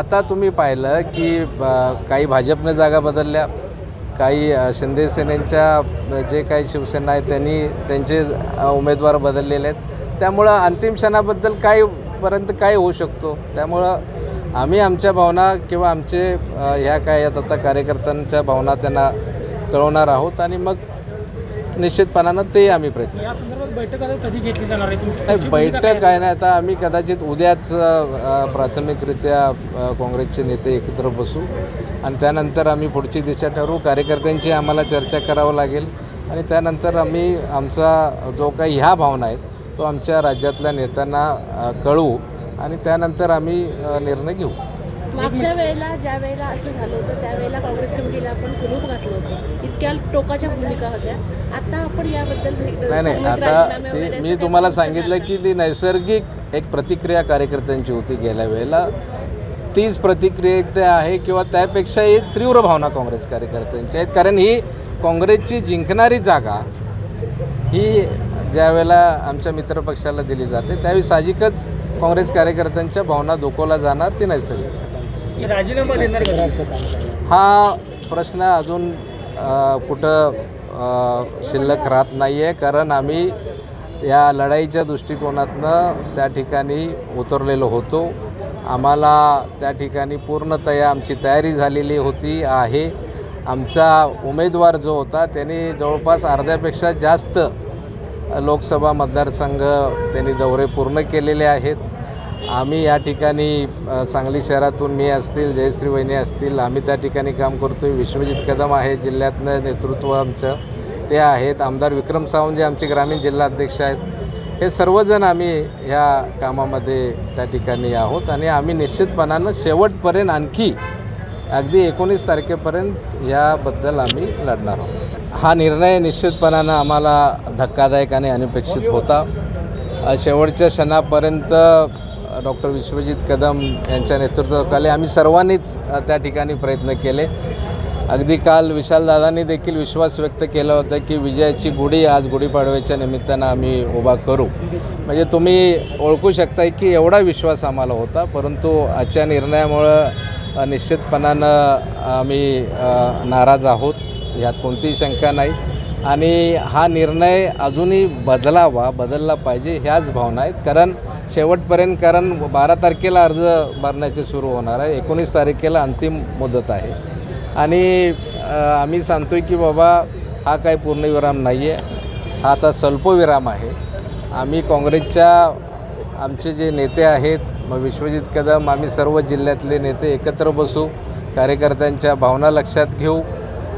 आता तुम्ही पाहिलं की काही भाजपने जागा बदलल्या काही शिंदे सेनेच्या जे काही शिवसेना आहे त्यांनी त्यांचे उमेदवार बदललेले आहेत. त्यामुळं अंतिम क्षणाबद्दल काय पर्यंत काय होऊ शकतो. त्यामुळं आम्ही आमच्या भावना किंवा आमचे ह्या काय आहेत आता कार्यकर्त्यांच्या भावना त्यांना कळवणार आहोत आणि मग निश्चितपणानं ते आम्ही प्रयत्न या संदर्भात बैठक आता कधी घेतली जाणार आहे? तुमची नाही काय बैठक आहे ना आता आम्ही कदाचित उद्याच अ, प्राथमिकरित्या अ, काँग्रेसचे नेते एकत्र बसू. आणि त्यानंतर आम्ही पुढची दिशा ठरवू. कार्यकर्त्यांची आम्हाला चर्चा करावं लागेल. आणि त्यानंतर आम्ही आमचा जो काही ह्या भावना आहेत तो आमच्या राज्यातल्या नेत्यांना अ, कळवू. आणि त्यानंतर आम्ही अ, निर्णय घेऊ. मागच्या वेळेला ज्या वेळेला असं झालं होतं त्यावेळेला काँग्रेस कमिटीला आपण कुलूप घातलं होतं. इतक्या टोकाच्या भूमिका होत्या. आता आपण याबद्दल नाही नाही आता मी तुम्हाला सांगितलं की ती नैसर्गिक एक प्रतिक्रिया कार्यकर्त्यांची होती गेल्या वेळेला. तीच प्रतिक्रिया आहे किंवा त्यापेक्षाही तीव्र भावना काँग्रेस कार्यकर्त्यांची आहेत. कारण ही काँग्रेसची जिंकणारी जागा ही ज्या वेळेला आमच्या मित्रपक्षाला दिली जाते त्यावेळी साहजिकच काँग्रेस कार्यकर्त्यांच्या भावना दुखवला जाणार ती नैसर्गिक. राजीनामा देणार हा प्रश्न अजून कुठं शिल्लक राहत नाही आहे कारण आम्ही या लढाईच्या दृष्टिकोनातनं त्या ठिकाणी उतरलेलो होतो. आम्हाला त्या ठिकाणी पूर्णतया आमची तयारी झालेली होती आहे. आमचा उमेदवार जो होता त्यांनी जवळपास अर्ध्यापेक्षा जास्त लोकसभा मतदारसंघ त्यांनी दौरे पूर्ण केलेले आहेत. आम्ही या ठिकाणी सांगली शहरातून मी असतील जयश्री वहिनी असतील आम्ही त्या ठिकाणी काम करतो आहे विश्वजित कदम आहे जिल्ह्यातलं नेतृत्व आमचं. ते आहेत. आमदार विक्रम सावंत जे आमचे ग्रामीण जिल्हा अध्यक्ष आहेत. हे सर्वजण आम्ही ह्या कामामध्ये त्या ठिकाणी आहोत आणि आम्ही निश्चितपणानं शेवटपर्यंत आणखी अगदी एकोणीस तारखेपर्यंत याबद्दल आम्ही लढणार आहोत. हा निर्णय निश्चितपणानं आम्हाला धक्कादायक आणि अनपेक्षित होता. शेवटच्या क्षणापर्यंत डॉक्टर विश्वजित कदम यांच्या नेतृत्वाखाली आम्ही सर्वांनीच त्या ठिकाणी प्रयत्न केले. अगदी काल विशालदादांनी देखील विश्वास व्यक्त केला होता की विजयाची गुढी आज गुढीपाडव्याच्या निमित्तानं आम्ही उभा करू. म्हणजे तुम्ही ओळखू शकताय की एवढा विश्वास आम्हाला होता परंतु आजच्या निर्णयामुळं निश्चितपणानं आम्ही नाराज आहोत. यात कोणतीही शंका नाही. आणि हा निर्णय अजूनही बदलावा बदलला पाहिजे ह्याच भावना आहेत. कारण शेवटपर्यंत कारण बारा तारखेला अर्ज भरण्याचे सुरू होणार आहे. एकोणीस तारखेला अंतिम मुदत आहे. आणि आम्ही सांगतो आहे की बाबा हा काही पूर्णविराम नाही आहे हा आता स्वल्पविराम आहे. आम्ही काँग्रेसच्या आमचे जे नेते आहेत मग विश्वजित कदम आम्ही सर्व जिल्ह्यातले नेते एकत्र बसू कार्यकर्त्यांच्या भावना लक्षात घेऊ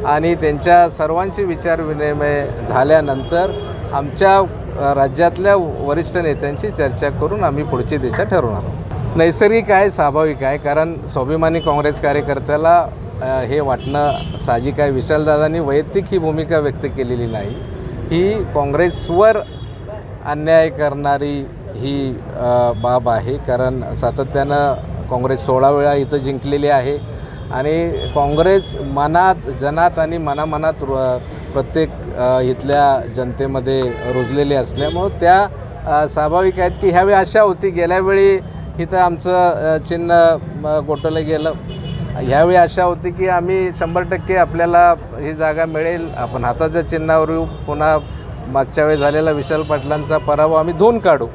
आणि त्यांच्या सर्वांचे विचार विनिमय झाल्यानंतर आमच्या राज्यातल्या वरिष्ठ नेत्यांची चर्चा करून आम्ही पुढची दिशा ठरवणार आहोत. नैसर्गिक आहे स्वाभाविक आहे कारण स्वाभिमानी काँग्रेस कार्यकर्त्याला हे वाटणं साहजिक आहे. विशालदादांनी वैयक्तिक ही भूमिका व्यक्त केलेली नाही. ही काँग्रेसवर अन्याय करणारी ही बाब आहे कारण सातत्यानं काँग्रेस सोळा वेळा इथं जिंकलेली आहे. आणि काँग्रेस मनात जनात आणि मनामनात प्रत्येक इथल्या जनतेमध्ये रुजलेली असल्यामुळं त्या स्वाभाविक आहेत की ह्यावेळी आशा होती. गेल्यावेळी इथं आमचं चिन्ह म, गोठवलं गेलं. ह्यावेळी आशा होती की आम्ही शंभर टक्के आपल्याला ही जागा मिळेल. आपण हाताच्या चिन्हावर येऊ पुन्हा मागच्या वेळी झालेला विशाल पाटलांचा पराभव आम्ही धुवून काढू.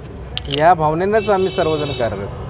ह्या भावनेनंच आम्ही सर्वजण कार्यरत